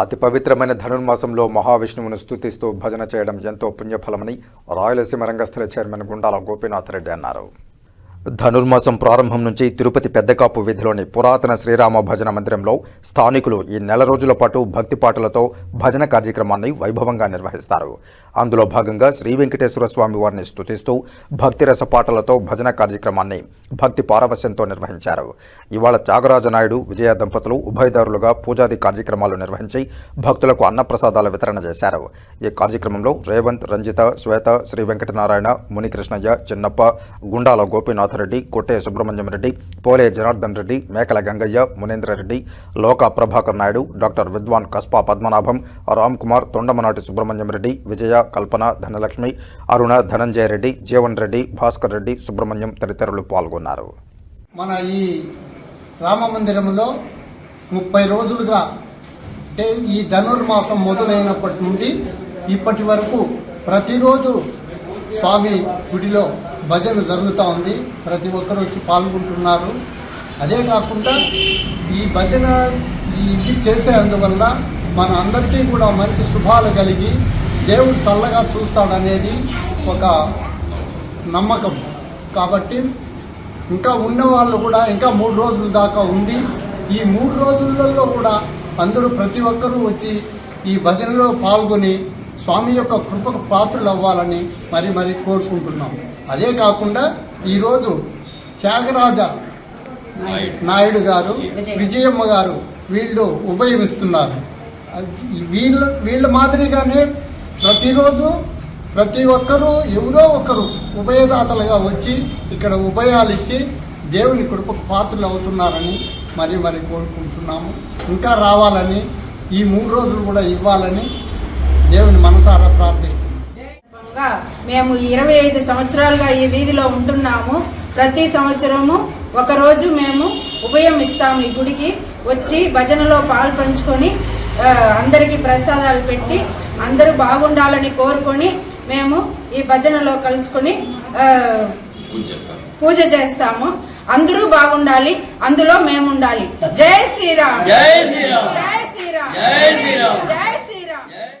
అతి పవిత్రమైన ధనుర్మాసంలో మహావిష్ణువును స్తుతిస్తూ భజన చేయడం ఎంతో పుణ్యఫలమని రాయలసీమ రంగస్థల చైర్మన్ గుండాల గోపీనాథ్ రెడ్డి అన్నారు. ధనుర్మాసం ప్రారంభం నుంచి తిరుపతి పెద్దకాపు వీధిలోని పురాతన శ్రీరామ భజన మందిరంలో స్థానికులు ఈ నెల రోజుల పాటు భక్తి పాటలతో భజన కార్యక్రమాన్ని వైభవంగా నిర్వహిస్తారు. అందులో భాగంగా శ్రీ వెంకటేశ్వర స్వామి వారిని స్తుతిస్తూ భక్తిరస పాటలతో భజన కార్యక్రమాన్ని భక్తి పారవశ్యంతో నిర్వహించారు. ఇవాళ త్యాగరాజనాయుడు విజయ దంపతులు ఉభయదారులుగా పూజాది కార్యక్రమాలు నిర్వహించి భక్తులకు అన్నప్రసాదాల వితరణ చేశారు. ఈ కార్యక్రమంలో రేవంత్ రంజిత శ్వేత శ్రీ వెంకటనారాయణ మునికృష్ణయ్య చిన్నప్ప గుండాల రెడ్డి కొట్టే సుబ్రహ్మణ్యం రెడ్డి పోలే జనార్దన్ రెడ్డి మేకల గంగయ్య మునేంద్రరెడ్డి లోక ప్రభాకర్ నాయుడు డాక్టర్ విద్వాన్ కస్పా పద్మనాభం రామ్ కుమార్ తొండమనాటి సుబ్రహ్మణ్యం రెడ్డి విజయ కల్పన ధనలక్ష్మి అరుణ ధనంజయ రెడ్డి జీవన్ రెడ్డి భాస్కర్ రెడ్డి సుబ్రహ్మణ్యం తదితరులు పాల్గొన్నారు. మన ఈ రామ మందిరంలో ముప్పై రోజులుగా అంటే ఈ ధనుర్మాసం మొదలైనప్పటి నుండి ఇప్పటి వరకు ప్రతిరోజు స్వామి గుడిలో భజన జరుగుతూ ఉంది. ప్రతి ఒక్కరు వచ్చి పాల్గొంటున్నారు. అదే కాకుండా ఈ భజన ఇది ఇది చేసేందువల్ల మన అందరికీ కూడా మంచి శుభాలు కలిగి దేవుడు చల్లగా చూస్తాడనేది ఒక నమ్మకం. కాబట్టి ఇంకా ఉన్నవాళ్ళు కూడా ఇంకా మూడు రోజుల దాకా ఉంది. ఈ మూడు రోజులలో కూడా అందరూ ప్రతి ఒక్కరూ వచ్చి ఈ భజనలో పాల్గొని స్వామి యొక్క కృపకు పాత్రలు అవ్వాలని మరి మరి కోరుకుంటున్నాము అదే కాకుండా ఈరోజు త్యాగరాజ నాయుడు. గారు విజయమ్మ గారు వీళ్ళు ఉభయమిస్తున్నారు అది వీళ్ళ వీళ్ళ మాదిరిగానే ప్రతిరోజు ప్రతి ఒక్కరూ ఎవరో ఒకరు ఉభయదాతలుగా వచ్చి ఇక్కడ ఉభయాలు ఇచ్చి దేవుని కృపకు పాత్రలు అవుతున్నారని మరి మరి కోరుకుంటున్నాము. ఇంకా రావాలని ఈ మూడు రోజులు కూడా ఇవ్వాలని దేవుని మనసారా ప్రార్థిస్తున్నాము మేము ఇరవై ఐదు సంవత్సరాలుగా ఈ వీధిలో ఉంటున్నాము. ప్రతి సంవత్సరము ఒకరోజు మేము ఉభయం ఇస్తాము ఈ గుడికి. వచ్చి భజనలో పాలు పంచుకొని అందరికీ ప్రసాదాలు పెట్టి అందరూ బాగుండాలని కోరుకొని మేము ఈ భజనలో కలుసుకొని పూజ చేస్తాము. అందరూ బాగుండాలి అందులో మేము ఉండాలి జై శ్రీరామ్. జై శ్రీరామ్. జై శ్రీరామ్. జై శ్రీరామ్.